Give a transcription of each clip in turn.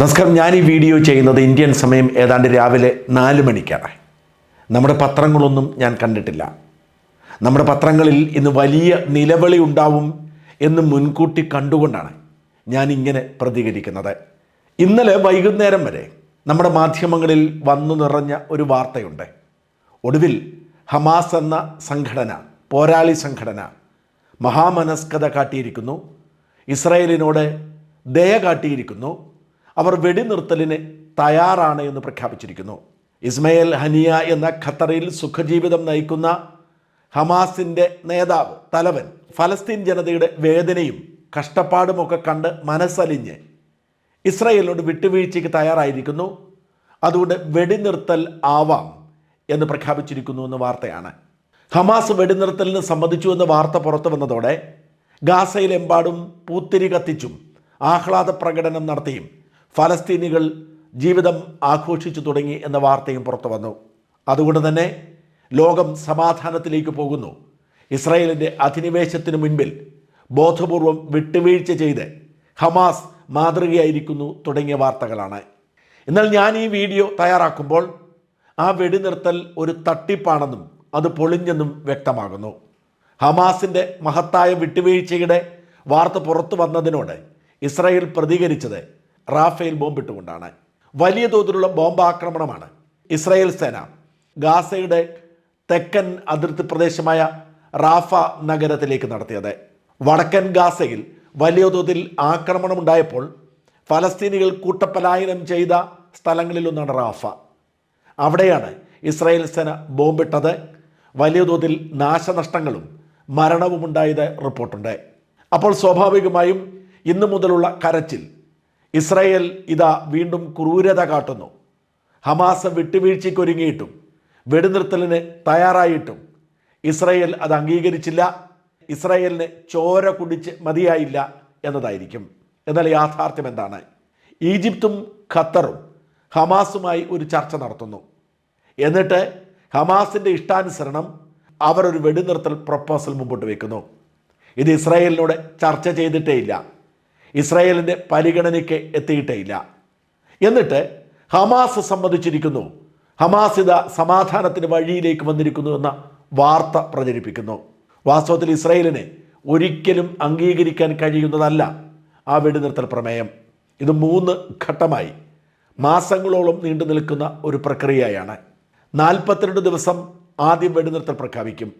നമസ്കാരം. ഞാൻ ഈ വീഡിയോ ചെയ്യുന്നത് ഇന്ത്യൻ സമയം ഏതാണ്ട് രാവിലെ നാല് മണിക്കാണ്. നമ്മുടെ പത്രങ്ങളൊന്നും ഞാൻ കണ്ടിട്ടില്ല. നമ്മുടെ പത്രങ്ങളിൽ ഇന്ന് വലിയ നിലവിളി ഉണ്ടാവും എന്ന് മുൻകൂട്ടി കണ്ടുകൊണ്ടാണ് ഞാൻ ഇങ്ങനെ പ്രതികരിക്കുന്നത്. ഇന്നലെ വൈകുന്നേരം വരെ നമ്മുടെ മാധ്യമങ്ങളിൽ വന്നു നിറഞ്ഞ ഒരു വാർത്തയുണ്ട്. ഒടുവിൽ ഹമാസ് എന്ന സംഘടന പോരാളി സംഘടന മഹാമനസ്കത കാട്ടിയിരിക്കുന്നു. ഇസ്രയേലിനോട് ദയ കാട്ടിയിരിക്കുന്നു. അവർ വെടിനിർത്തലിന് തയ്യാറാണ് എന്ന് പ്രഖ്യാപിച്ചിരിക്കുന്നു. ഇസ്മയിൽ ഹനിയ എന്ന ഖത്തറിൽ സുഖജീവിതം നയിക്കുന്ന ഹമാസിന്റെ നേതാവ് തലവൻ ഫലസ്തീൻ ജനതയുടെ വേദനയും കഷ്ടപ്പാടുമൊക്കെ കണ്ട് മനസ്സലിഞ്ഞ് ഇസ്രയേലിനോട് വിട്ടുവീഴ്ചയ്ക്ക് തയ്യാറായിരിക്കുന്നു. അതുകൊണ്ട് വെടിനിർത്തൽ ആവാം എന്ന് പ്രഖ്യാപിച്ചിരിക്കുന്നു എന്ന വാർത്തയാണ്. ഹമാസ് വെടിനിർത്തലിന് സമ്മതിച്ചു എന്ന വാർത്ത പുറത്തു വന്നതോടെ ഗാസയിലെമ്പാടും പൂത്തിരി കത്തിച്ചും ആഹ്ലാദ പ്രകടനം നടത്തിയും ഫലസ്തീനികൾ ജീവിതം ആഘോഷിച്ചു തുടങ്ങി എന്ന വാർത്തയും പുറത്തു വന്നു. അതുകൊണ്ട് തന്നെ ലോകം സമാധാനത്തിലേക്ക് പോകുന്നു. ഇസ്രായേലിന്റെ അധിനിവേശത്തിന് മുൻപിൽ ബോധപൂർവം വിട്ടുവീഴ്ച ചെയ്ത് ഹമാസ് മാതൃകയായിരിക്കുന്നു തുടങ്ങിയ വാർത്തകളാണ്. എന്നാൽ ഞാൻ ഈ വീഡിയോ തയ്യാറാക്കുമ്പോൾ ആ വെടിനിർത്തൽ ഒരു തട്ടിപ്പാണെന്നും അത് പൊളിഞ്ഞെന്നും വ്യക്തമാകുന്നു. ഹമാസിന്റെ മഹത്തായ വിട്ടുവീഴ്ചയുടെ വാർത്ത പുറത്തു വന്നതിനോട് ഇസ്രായേൽ പ്രതികരിച്ചത് റാഫേൽ ബോംബിട്ടുകൊണ്ടാണ്. വലിയ തോതിലുള്ള ബോംബാക്രമണമാണ് ഇസ്രായേൽ സേന. ഗാസയുടെ തെക്കൻ അതിർത്തി പ്രദേശമായ റാഫ നഗരത്തിലേക്ക് നടത്തിയത്. വടക്കൻ ഗാസയിൽ വലിയ തോതിൽ ആക്രമണമുണ്ടായപ്പോൾ ഫലസ്തീനികൾ കൂട്ടപ്പലായനം ചെയ്ത സ്ഥലങ്ങളിലൊന്നാണ് റാഫ. അവിടെയാണ് ഇസ്രായേൽ സേന ബോംബിട്ടത്. വലിയ തോതിൽ നാശനഷ്ടങ്ങളും മരണവും ഉണ്ടായത് റിപ്പോർട്ടുണ്ട്. അപ്പോൾ സ്വാഭാവികമായും ഇന്നു മുതലുള്ള കരച്ചിൽ ഇസ്രായേൽ ഇതാ വീണ്ടും ക്രൂരത കാട്ടുന്നു. ഹമാസ് വിട്ടുവീഴ്ചയ്ക്കൊരുങ്ങിയിട്ടും വെടിനിർത്തലിന് തയ്യാറായിട്ടും. ഇസ്രയേൽ അത് അംഗീകരിച്ചില്ല. ഇസ്രയേലിന് ചോര കുടിച്ച് മതിയായില്ല എന്നതായിരിക്കും. എന്നാൽ യാഥാർത്ഥ്യം എന്താണ്? ഈജിപ്തും ഖത്തറും ഹമാസുമായി ഒരു ചർച്ച നടത്തുന്നു. എന്നിട്ട് ഹമാസിന്റെ ഇഷ്ടാനുസരണം അവർ ഒരു വെടിനിർത്തൽ പ്രപ്പോസൽ മുമ്പോട്ട് വെക്കുന്നു. ഇത് ഇസ്രായേലിനോട് ചർച്ച ചെയ്തിട്ടേ ഇല്ല. ഇസ്രായേലിന്റെ പരിഗണനയ്ക്ക് എത്തിയിട്ടേ ഇല്ല എന്നിട്ട് ഹമാസ് സമ്മതിച്ചിരിക്കുന്നു ഹമാസ് ഇത സമാധാനത്തിന് വഴിയിലേക്ക് വന്നിരിക്കുന്നു എന്ന വാർത്ത പ്രചരിപ്പിക്കുന്നു. വാസ്തവത്തിൽ ഇസ്രായേലിനെ ഒരിക്കലും അംഗീകരിക്കാൻ കഴിയുന്നതല്ല ആ വെടിനിർത്തൽ പ്രമേയം. ഇത് മൂന്ന് ഘട്ടമായി മാസങ്ങളോളം നീണ്ടു നിൽക്കുന്ന ഒരു പ്രക്രിയയാണ്. നാൽപ്പത്തിരണ്ട് ദിവസം ആദ്യം വെടിനിർത്തൽ പ്രഖ്യാപിക്കും.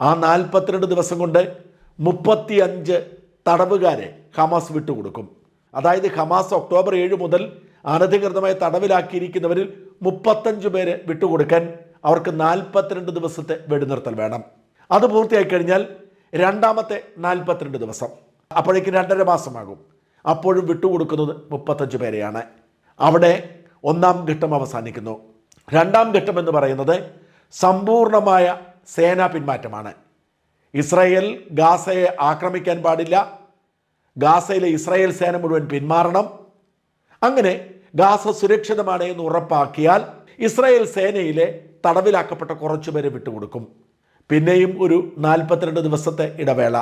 ആ നാൽപ്പത്തിരണ്ട് ദിവസം കൊണ്ട് മുപ്പത്തിയഞ്ച് തടവുകാരെ ഹമാസ് വിട്ടുകൊടുക്കും. അതായത് ഹമാസ് ഒക്ടോബർ ഏഴ് മുതൽ അനധികൃതമായി തടവിലാക്കിയിരിക്കുന്നവരിൽ മുപ്പത്തഞ്ച് പേരെ വിട്ടുകൊടുക്കാൻ അവർക്ക് നാൽപ്പത്തിരണ്ട് ദിവസത്തെ വെടിനിർത്തൽ വേണം. അത് പൂർത്തിയായി കഴിഞ്ഞാൽ രണ്ടാമത്തെ നാൽപ്പത്തിരണ്ട് ദിവസം. അപ്പോഴേക്കും രണ്ടര മാസമാകും. അപ്പോഴും വിട്ടുകൊടുക്കുന്നത് മുപ്പത്തഞ്ച് പേരെയാണ്. അവിടെ ഒന്നാം ഘട്ടം അവസാനിക്കുന്നു. രണ്ടാം ഘട്ടം എന്ന് പറയുന്നത് സമ്പൂർണമായ സേനാ പിന്മാറ്റമാണ്. ഇസ്രയേൽ ഗാസയെ ആക്രമിക്കാൻ പാടില്ല ഗാസയിലെ ഇസ്രായേൽ സേന മുഴുവൻ പിന്മാറണം. അങ്ങനെ ഗാസ സുരക്ഷിതമാണ് എന്ന് ഉറപ്പാക്കിയാൽ ഇസ്രായേൽ സേനയിലെ തടവിലാക്കപ്പെട്ട കുറച്ചുപേരെ വിട്ടുകൊടുക്കും. പിന്നെയും ഒരു നാൽപ്പത്തിരണ്ട് ദിവസത്തെ ഇടവേള.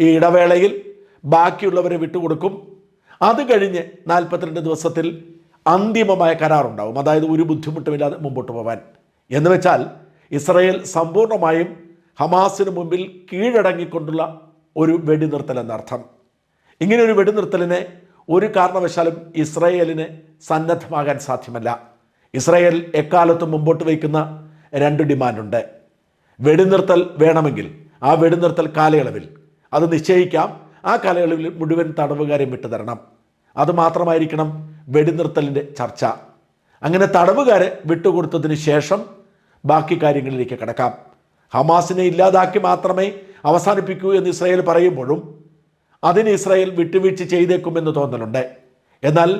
ഈ ഇടവേളയിൽ ബാക്കിയുള്ളവരെ വിട്ടുകൊടുക്കും. അത് കഴിഞ്ഞ് നാൽപ്പത്തിരണ്ട് ദിവസത്തിൽ അന്തിമമായ കരാറുണ്ടാവും. അതായത് ഒരു ബുദ്ധിമുട്ടുമില്ലാതെ മുമ്പോട്ട് പോകാൻ എന്ന് വെച്ചാൽ ഇസ്രായേൽ സമ്പൂർണമായും ഹമാസിന് മുമ്പിൽ കീഴടങ്ങിക്കൊണ്ടുള്ള ഒരു വെടിനിർത്തൽ എന്നർത്ഥം. ഇങ്ങനെ ഒരു വെടിനിർത്തലിനെ ഒരു കാരണവശാലും ഇസ്രയേലിന് സന്നദ്ധമാകാൻ സാധ്യമല്ല. ഇസ്രയേൽ എക്കാലത്തും മുമ്പോട്ട് വയ്ക്കുന്ന രണ്ട് ഡിമാൻഡുണ്ട്. വെടിനിർത്തൽ വേണമെങ്കിൽ ആ വെടിനിർത്തൽ കാലയളവിൽ അത് നിശ്ചയിക്കാം. ആ കാലയളവിൽ മുഴുവൻ തടവുകാരെ വിട്ടുതരണം. അതുമാത്രമായിരിക്കണം വെടിനിർത്തലിന്റെ ചർച്ച. അങ്ങനെ തടവുകാരെ വിട്ടുകൊടുത്തതിന് ശേഷം ബാക്കി കാര്യങ്ങളിലേക്ക് കിടക്കാം. ഹമാസിനെ ഇല്ലാതാക്കി മാത്രമേ അവസാനിപ്പിക്കൂ എന്ന് ഇസ്രയേൽ പറയുമ്പോഴും അതിന് ഇസ്രായേൽ വിട്ടുവീഴ്ച ചെയ്തേക്കുമെന്ന് തോന്നലുണ്ട്. എന്നാൽ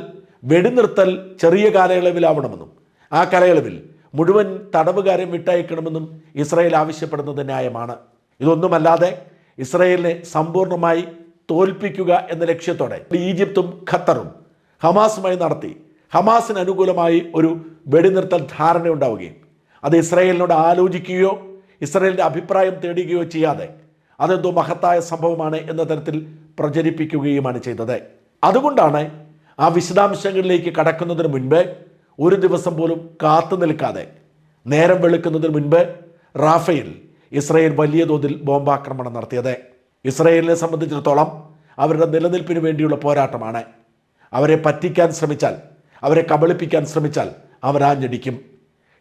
വെടിനിർത്തൽ ചെറിയ കാലയളവിലാവണമെന്നും ആ കാലയളവിൽ മുഴുവൻ തടവുകാരെ വിട്ടയക്കണമെന്നും ഇസ്രായേൽ ആവശ്യപ്പെടുന്നത് ന്യായമാണ്. ഇതൊന്നുമല്ലാതെ ഇസ്രായേലിനെ സമ്പൂർണമായി തോൽപ്പിക്കുക എന്ന ലക്ഷ്യത്തോടെ ഈജിപ്തും ഖത്തറും ഹമാസുമായി നടത്തി ഹമാസിന് അനുകൂലമായി ഒരു വെടിനിർത്തൽ ധാരണ ഉണ്ടാവുകയും അത് ഇസ്രായേലിനോട് ആലോചിക്കുകയോ ഇസ്രായേലിന്റെ അഭിപ്രായം തേടുകയോ ചെയ്യാതെ അതെന്തോ മഹത്തായ സംഭവമാണ് എന്ന തരത്തിൽ പ്രചരിപ്പിക്കുകയുമാണ് ചെയ്തത്. അതുകൊണ്ടാണ് ആ വിശദാംശങ്ങളിലേക്ക് കടക്കുന്നതിന് മുൻപ് ഒരു ദിവസം പോലും കാത്തു നിൽക്കാതെ നേരം വെളുക്കുന്നതിന് മുൻപ് റാഫേൽ ഇസ്രയേൽ വലിയ തോതിൽ ബോംബാക്രമണം നടത്തിയത്. ഇസ്രയേലിനെ സംബന്ധിച്ചിടത്തോളം അവരുടെ നിലനിൽപ്പിന് വേണ്ടിയുള്ള പോരാട്ടമാണ്. അവരെ പറ്റിക്കാൻ ശ്രമിച്ചാൽ അവരെ കബളിപ്പിക്കാൻ ശ്രമിച്ചാൽ അവരാഞ്ഞടിക്കും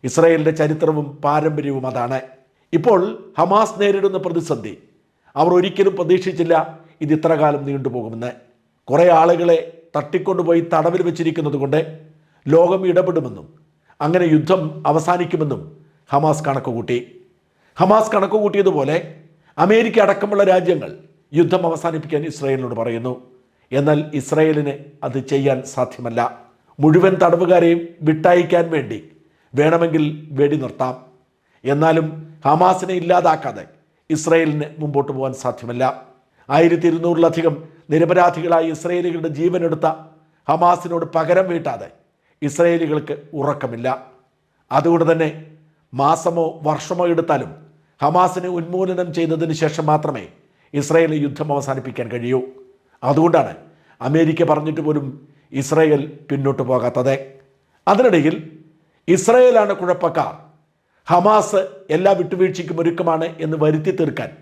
ഇസ്രയേലിന്റെ ചരിത്രവും പാരമ്പര്യവും അതാണ്. ഇപ്പോൾ ഹമാസ് നേരിടുന്ന പ്രതിസന്ധി അവർ ഒരിക്കലും പ്രതീക്ഷിച്ചില്ല ഇത് ഇത്ര കാലം നീണ്ടുപോകുമെന്ന് കുറേ ആളുകളെ തട്ടിക്കൊണ്ടുപോയി തടവിൽ വെച്ചിരിക്കുന്നത് കൊണ്ട് ലോകം ഇടപെടുമെന്നും അങ്ങനെ യുദ്ധം അവസാനിക്കുമെന്നും ഹമാസ് കണക്കുകൂട്ടി. ഹമാസ് കണക്കുകൂട്ടിയതുപോലെ അമേരിക്ക അടക്കമുള്ള രാജ്യങ്ങൾ യുദ്ധം അവസാനിപ്പിക്കാൻ ഇസ്രായേലിനോട് പറയുന്നു. എന്നാൽ ഇസ്രായേലിന് അത് ചെയ്യാൻ സാധ്യമല്ല. മുഴുവൻ തടവുകാരെയും വിട്ടയക്കാൻ വേണ്ടി വേണമെങ്കിൽ വെടി നിർത്താം. എന്നാലും ഹമാസിനെ ഇല്ലാതാക്കാതെ ഇസ്രായേലിന് മുമ്പോട്ട് പോകാൻ സാധ്യമല്ല. ആയിരത്തി ഇരുന്നൂറിലധികം നിരപരാധികളായ ഇസ്രായേലികളുടെ ജീവനെടുത്ത ഹമാസിനോട് പകരം വീട്ടാതെ ഇസ്രായേലികൾക്ക് ഉറക്കമില്ല. അതുകൊണ്ട് തന്നെ മാസമോ വർഷമോ എടുത്താലും ഹമാസിനെ ഉന്മൂലനം ചെയ്തതിന് ശേഷം മാത്രമേ ഇസ്രായേൽ യുദ്ധം അവസാനിപ്പിക്കാൻ കഴിയൂ. അതുകൊണ്ടാണ് അമേരിക്ക പറഞ്ഞിട്ട് പോലും ഇസ്രയേൽ പിന്നോട്ട് പോകാത്തത്. അതിനിടയിൽ ഇസ്രയേലാണ് കുഴപ്പക്കാർ. ഹമാസ് എല്ലാ വിട്ടുവീഴ്ചയ്ക്കും ഒരുക്കമാണ് എന്ന് വരുത്തി തീർക്കാൻ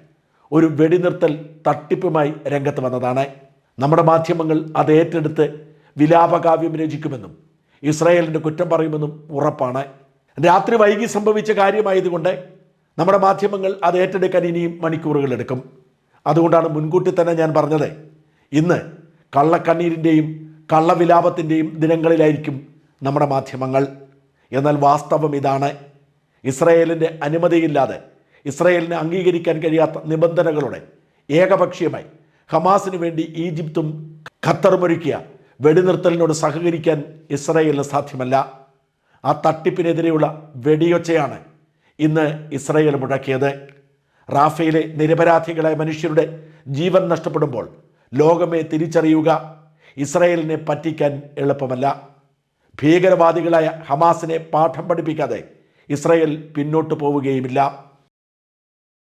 ഒരു വെടിനിർത്തൽ തട്ടിപ്പുമായി രംഗത്ത് വന്നതാണ്. നമ്മുടെ മാധ്യമങ്ങൾ അത് ഏറ്റെടുത്ത് വിലാപകാവ്യം രചിക്കുമെന്നും ഇസ്രായേലിന്റെ കുറ്റം പറയുമെന്നും ഉറപ്പാണ്. രാത്രി വൈകി സംഭവിച്ച കാര്യമായതുകൊണ്ട് നമ്മുടെ മാധ്യമങ്ങൾ അത് ഏറ്റെടുക്കാൻ ഇനിയും മണിക്കൂറുകൾ എടുക്കും. അതുകൊണ്ടാണ് മുൻകൂട്ടി തന്നെ ഞാൻ പറഞ്ഞത് ഇന്ന് കള്ളക്കണ്ണീരിന്റെയും കള്ളവിലാപത്തിന്റെയും ദിനങ്ങളിലായിരിക്കും നമ്മുടെ മാധ്യമങ്ങൾ. എന്നാൽ വാസ്തവം ഇതാണ്. ഇസ്രയേലിന്റെ അനുമതിയില്ലാതെ ഇസ്രയേലിനെ അംഗീകരിക്കാൻ കഴിയാത്ത നിബന്ധനകളുടെ ഏകപക്ഷീയമായി ഹമാസിന് വേണ്ടി ഈജിപ്തും ഖത്തറും ഒരുക്കിയ വെടിനിർത്തലിനോട് സഹകരിക്കാൻ ഇസ്രയേലിന് സാധ്യമല്ല. ആ തട്ടിപ്പിനെതിരെയുള്ള വെടിയൊച്ചയാണ് ഇന്ന് ഇസ്രയേൽ മുഴക്കിയത്. റാഫയിലെ നിരപരാധികളായ മനുഷ്യരുടെ ജീവൻ നഷ്ടപ്പെടുമ്പോൾ ലോകമേ തിരിച്ചറിയുക ഇസ്രയേലിനെ പറ്റിക്കാൻ എളുപ്പമല്ല. ഭീകരവാദികളായ ഹമാസിനെ പാഠം പഠിപ്പിക്കാതെ ഇസ്രയേൽ പിന്നോട്ട് പോവുകയുമില്ല.